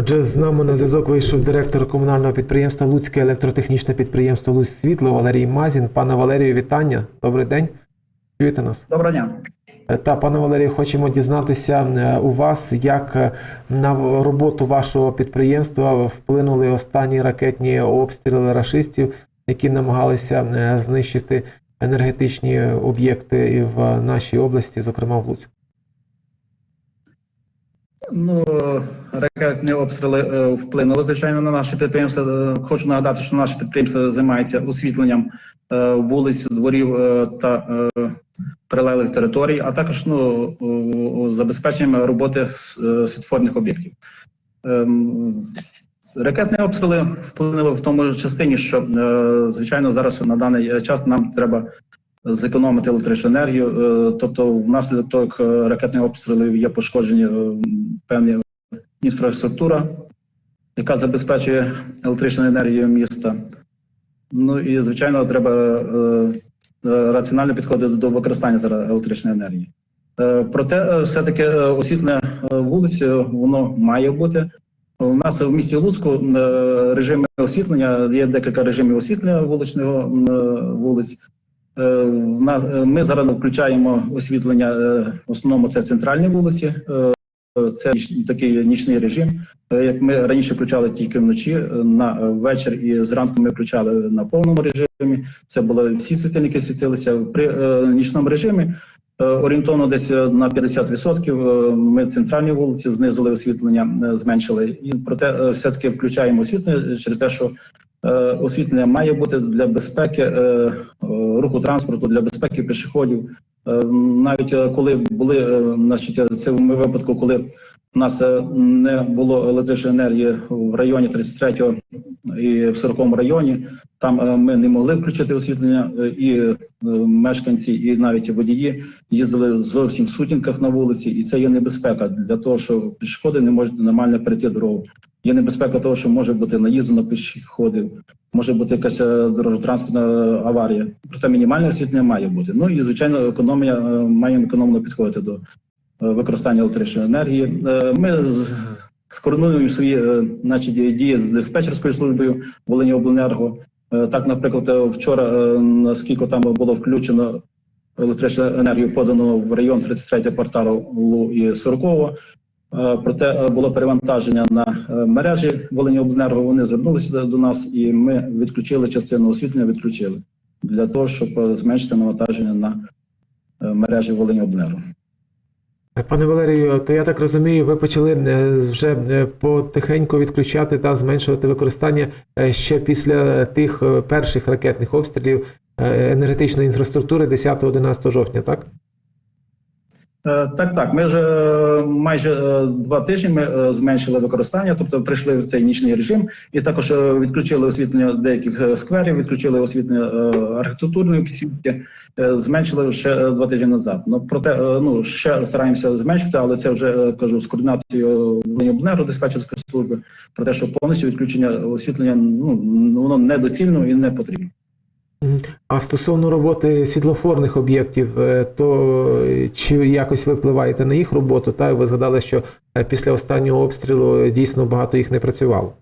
Отже, з нами на зв'язок вийшов директор комунального підприємства Луцьке електротехнічне підприємство Луць Світло Валерій Мазін. Пане Валерію, вітання. Добрий день. Чуєте нас? Доброго дня. Е, Та, пане Валерію, хочемо дізнатися е, у вас, як е, на роботу вашого підприємства вплинули останні ракетні обстріли рашистів, які намагалися знищити енергетичні об'єкти в нашій області, зокрема в Луцьку. Ну, ракетні обстріли е, вплинули, звичайно, на наше підприємство. Е, Хочу нагадати, що наше підприємство займається освітленням е, вулиць, дворів та прилеглих територій, а також ну, забезпеченням роботи с- світофорних об'єктів. Ем, Ракетні обстріли вплинули в тому частині, що, звичайно, зараз на даний час нам треба зекономити електричну енергію. Е, Тобто, внаслідок е, ракетних обстрілів є пошкоджені е, певні інфраструктура, яка забезпечує електричну енергію міста. Ну і звичайно, треба раціонально підходити до використання зараз електричної енергії. Проте, все-таки освітлення вулиць е, воно має бути. У нас в місті Луцьку режими освітлення є декілька режимів освітлення вуличного вулиць. Е, е, Ми зараз включаємо освітлення. е, В основному це центральні вулиці. Це такий нічний режим. Як ми раніше включали тільки вночі, на вечір і зранку ми включали на повному режимі. Це були всі світильники світилися при нічному режимі. Орієнтовно десь на 50% е, ми центральні вулиці знизили освітлення, зменшили. І проте е, все-таки включаємо освітлення через те, що освітлення має бути для безпеки е, е, руху транспорту, для безпеки пішоходів. Е, Навіть е, коли були, е, значить, в випадку, коли у нас е, не було електричної енергії в районі 33 і в 40 районі. Там е, ми не могли включити освітлення, е, і е, мешканці, і навіть водії їздили зовсім в сутінках на вулиці, і це є небезпека для того, що пішоходи не можуть нормально перейти дорогу. Є небезпека того, що може бути наїзду на пішоходів, може бути якась е, дорожньо-транспортна аварія. Проте мінімальне освітлення має бути. Ну і звичайно, економія е, маємо економно підходити до е, використання електричної енергії. Ми скоординуємо свої е, дії з диспетчерською службою Волиніобленерго. Е, Так, наприклад, вчора, наскільки там було включено електричну енергію, подано в район 33 кварталу і 40 Е, Проте е, було перевантаження на е, мережі Волиніобленерго. Вони звернулися до- нас, і ми відключили частину освітлення, відключили для того, щоб е, зменшити навантаження на е, мережі Волиніобленерго. Е, Пане Валерію, то я так розумію, ви почали е, вже е, потихеньку відключати та зменшувати використання е, ще після тих е, перших ракетних обстрілів е, енергетичної інфраструктури 10-11 жовтня, так? Е, Так, так. Ми вже е, майже е, два тижні ми зменшили використання, тобто прийшли в цей нічний режим, і також відключили освітлення деяких скверів, відключили освітлення архітектурної підсвітки, зменшили ще два тижні назад. Ну проте, ну ще стараємося зменшити, але це вже кажу з координацією обленеру диспетчерської служби про те, що повністю відключення освітлення ну воно недоцільно і не потрібно. А стосовно роботи світлофорних об'єктів, е, то е, чи якось ви впливаєте на їх роботу? Та ви згадали, що е, після останнього обстрілу дійсно багато їх не працювало.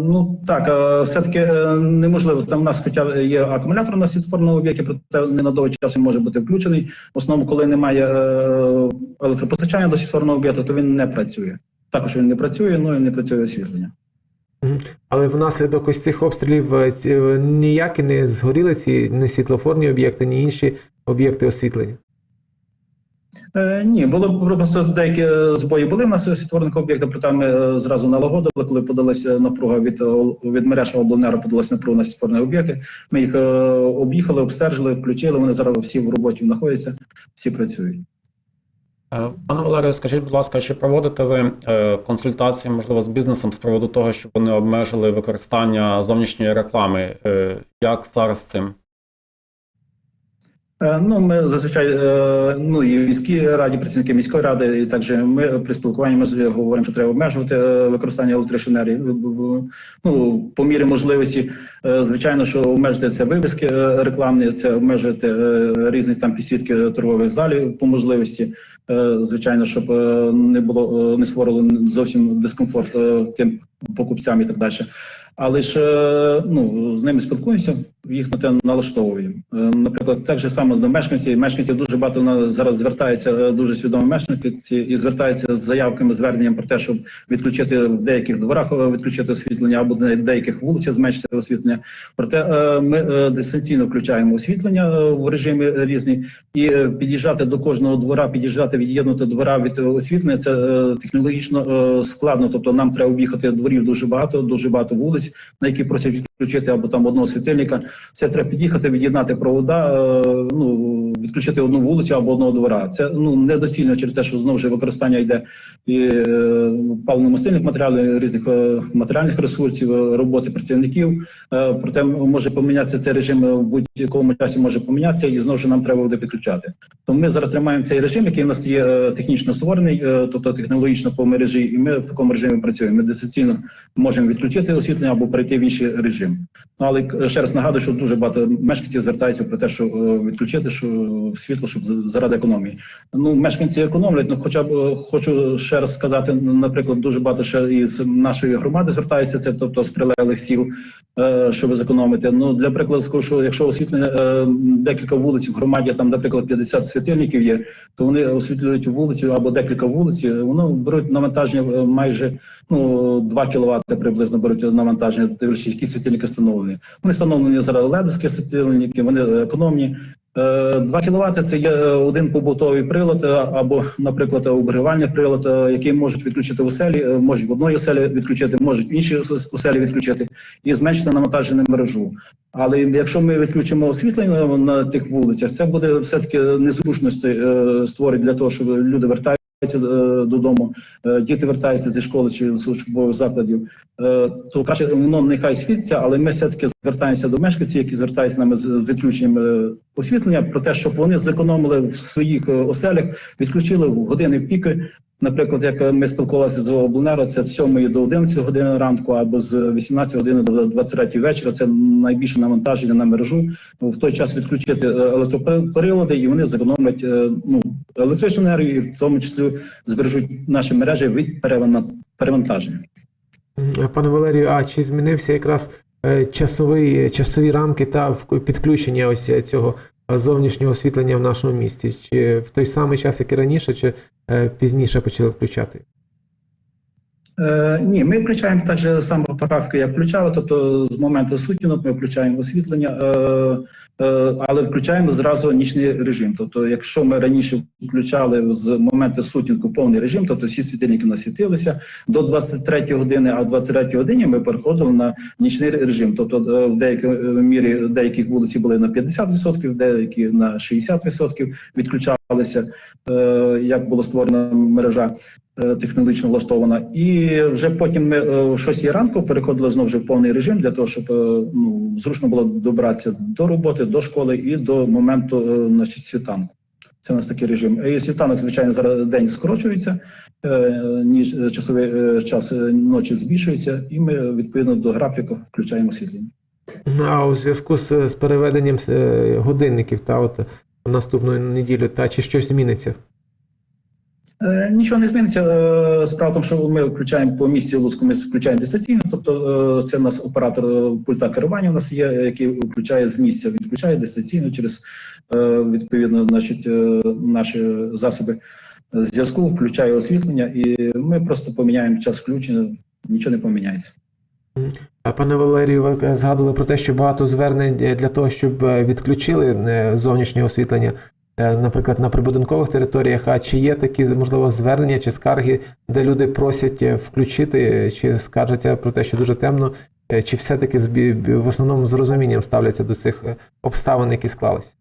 Ну так, все-таки неможливо. Там у нас хоча є акумулятор на світлофорному об'єкті, проте не на довгий час він може бути включений. В основному, коли немає електропостачання до світлофорного об'єкту, то він не працює. Також він не працює, ну і не працює освітлення. Але внаслідок ось цих обстрілів е, е, ніякі не згоріли ці не світлофорні об'єкти, ні інші об'єкти освітлення. Е, ні, було просто деякі е, збої були в нас у світлофорних об'єктах, проте ми зразу налагодили, коли подалася напруга від, від мереж обленеру, подалася напруга на світлофорні об'єкти. Ми їх е, об'їхали, обстежили, включили. Вони зараз всі в роботі знаходяться, всі працюють. Е, Пане Валерію, скажіть, будь ласка, чи проводите ви е, консультації, можливо, з бізнесом з приводу того, щоб вони обмежили використання зовнішньої реклами? Е, Як зараз цим? Е, Ну, ми зазвичай е, ну і в міській раді, працівники міської ради, і також ми при спілкуванні ми говоримо, що треба обмежувати е, використання електричної Ну по мірі можливості, звичайно, що обмежити це вивіски рекламні, це обмежити різні там підсвітки торгових залів по можливості. Звичайно, щоб не було не створило зовсім дискомфорт тим покупцям і так далі. Але ж ну з ними спілкуємося, їх на те налаштовуємо. Е, Наприклад, так же саме до мешканців. Мешканців дуже багато на зараз звертається е, дуже свідомі мешканці і звертаються з заявками, зверненням про те, щоб відключити в деяких дворах е, відключити освітлення або на деяких вулицях зменшити освітлення. Проте ми дистанційно включаємо освітлення в режимі різні і під'їжджати до кожного двора, під'їжджати, від'єднати двора від освітлення. Це технологічно складно. Тобто нам треба об'їхати дворів дуже багато, дуже багато вулиць, на які просять відключити або там одного світильника. Це треба під'їхати, від'єднати провода, е, ну відключити одну вулицю або одного двора. Це ну недоцільно через те, що знову ж використання йде і е, паливно-мастильних матеріалів, різних е, матеріальних ресурсів, е, роботи працівників. Е, Проте може помінятися цей режим в будь-якому часі може помінятися, і знову ж нам треба буде підключати. Тому ми зараз тримаємо цей режим, який у нас є технічно створений, тобто технологічно по мережі, і ми в такому режимі працюємо. Ми дистанційно можемо відключити освітлення або перейти в інший режим. Ну але ще раз нагадую, що дуже багато мешканців звертаються про те, що відключити що світло, щоб заради економії. Ну мешканці економлять. Ну, хоча б хочу ще раз сказати, ну, наприклад, дуже багато ще із нашої громади звертаються. Це тобто з прилеглих сіл, е, щоб зекономити. Ну для прикладу скажу, що якщо освітлення е, декілька вулиць в громаді, там, наприклад, 50 світильників є, то вони освітлюють вулицю або декілька вулиць. Воно беруть навантаження е, майже ну 2 кВт приблизно беруть навантаження, дивлячись, які світильники встановлені. Вони встановлені зараз ледовські світильники, вони економні. Е, 2 кВт – це є один побутовий прилад е, або, наприклад, обгрівальний прилад, е, який можуть відключити оселі, е, можуть в одної оселі відключити, можуть інші оселі відключити і зменшити навантаження мережу. Але якщо ми відключимо освітлення на тих вулицях, це буде все таки незручності створить для того, щоб люди вертаються е, додому, е, діти вертаються зі школи чи з учбових закладів, е, то краще воно нехай світиться, але ми все таки звертаємося до мешканців, які звертаються нами з відключенням е, освітлення, про те, щоб вони зекономили в своїх е, оселях, відключили в години піки. Наприклад, як ми спілкувалися з обленерго, це з 7 до 11 години ранку або з 18 години до 23 вечора. Це найбільше навантаження на мережу. В той час відключити е, електроприлади, і вони зекономлять е, ну, електричну енергію, і в тому числі збережуть наші мережі від перевантаження. Пане Валерію, а чи змінився якраз е, часовий, часові рамки та підключення ось е, цього зовнішнього освітлення в нашому місті? Чи в той самий час, як і раніше, чи е, пізніше почали включати? Е, ні, ми включаємо так же само поправки, як включали, тобто з моменту сутінок ми включаємо освітлення, е, е, але включаємо зразу нічний режим. Тобто, якщо ми раніше включали з моменту сутінку повний режим, тобто всі світильники насвітилися до 23 години, а в 23 годині ми переходили на нічний режим. Тобто е, в деякій е, мірі деяких вулиці були на 50%, деякі на 60% відключалися, е, як було створена мережа е, технологічно влаштована. І вже потім ми е, о 6 ранку переходили знову вже в повний режим для того, щоб е, ну, зручно було добратися до роботи, до школи і до моменту е, значить, світанку. Це у нас такий режим. І світанок, звичайно, зараз день скорочується, е, ніж е, часовий час ночі збільшується, і ми відповідно до графіку включаємо освітлення. Ну, А у зв'язку з, з переведенням годинників та от наступної неділі, та чи щось зміниться? Е, Нічого не зміниться. Е, Справа в тому, що ми включаємо по місці Луцьку, ми включаємо дистанційно. Тобто е, це у нас оператор пульта керування. У нас є, який включає з місця, відключає дистанційно через відповідно, значить, наші засоби зв'язку, включає освітлення, і ми просто поміняємо час включення. Нічого не поміняється. Пане Валерію, ви згадували про те, що багато звернень для того, щоб відключили зовнішнє освітлення, наприклад, на прибудинкових територіях. А чи є такі можливо звернення чи скарги, де люди просять е, включити, е, чи скаржаться про те, що дуже темно, е, чи все-таки в основному з розумінням ставляться до цих е, обставин, які склались?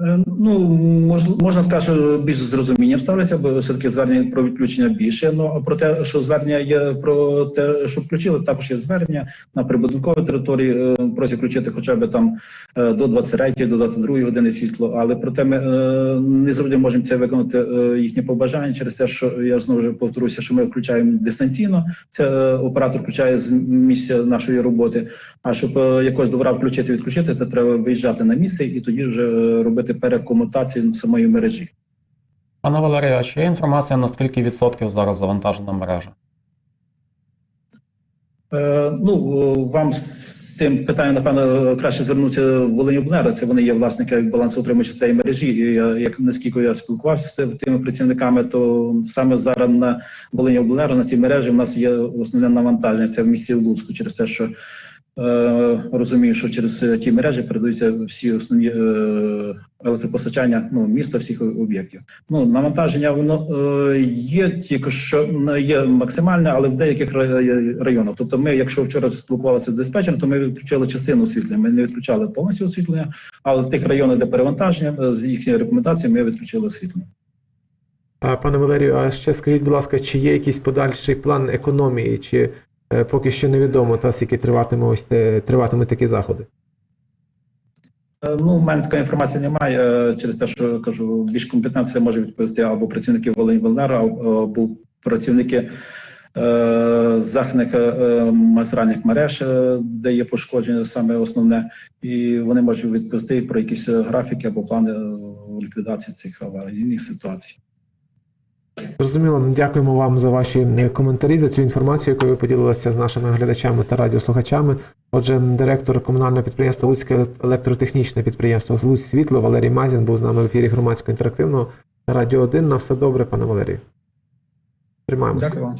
Е, Ну, мож, можна сказати, що більш з розумінням ставляться, бо все-таки звернення про відключення більше. Ну а про те, що звернення є про те, що включили, також є звернення на прибудинковій території. е, Просять включити хоча б там е, до 23 до 22 години світло. Але проте ми не завжди можемо це виконати їхні побажання через те, що я знову повторюся, що ми включаємо дистанційно. Це оператор включає з місця нашої роботи. А щоб якось добра включити відключити, це треба виїжджати на місце і тоді вже е, робити перекомутацію самої мережі. Пане Валерію, а чи є інформація, на скільки відсотків зараз завантажена мережа? Е, ну вам з цим питанням, напевно, краще звернутися в Волиньобленерго. Це вони є власники балансоутримувача цієї мережі. І я, як наскільки я спілкувався з тими працівниками, то саме зараз на Волиньобленерго, на цій мережі, в нас є основне навантаження. Це в місті Луцьку через те, що розумію, що через е, ті мережі передаються всі основні е, електропостачання ну, міста, всіх об'єктів. Ну, навантаження воно е, є тільки що є максимальне, але в деяких районах. Тобто, ми, якщо вчора спілкувалися з диспетчером, то ми відключили частину освітлення. Ми не відключали повністю освітлення, але в тих районах, де перевантаження, е, з їхньої рекомендації, ми відключили освітлення. Пане Валерію, а ще скажіть, будь ласка, чи є якийсь подальший план економії, чи е, поки що невідомо, та скільки триватиме ось те- триватимуть такі заходи? Е, Ну, у мене такої інформації немає е, через те, що кажу, більш компетентно це може відповісти або працівники Волинь-Волнера, або працівники е, західних е, магістральних мереж, е, де є пошкодження саме основне, і вони можуть відповісти про якісь е, графіки або плани е, ліквідації цих аварійних ситуацій. Зрозуміло, дякуємо вам за ваші е, коментарі, за цю інформацію, яку ви поділилися з нашими глядачами та радіослухачами. Отже, директор комунального підприємства Луцьке електротехнічне підприємство Луць Світло Валерій Мазін був з нами в ефірі громадського інтерактивного Радіо 1. На все добре, пане Валерію. Тримаємося. Дякую вам.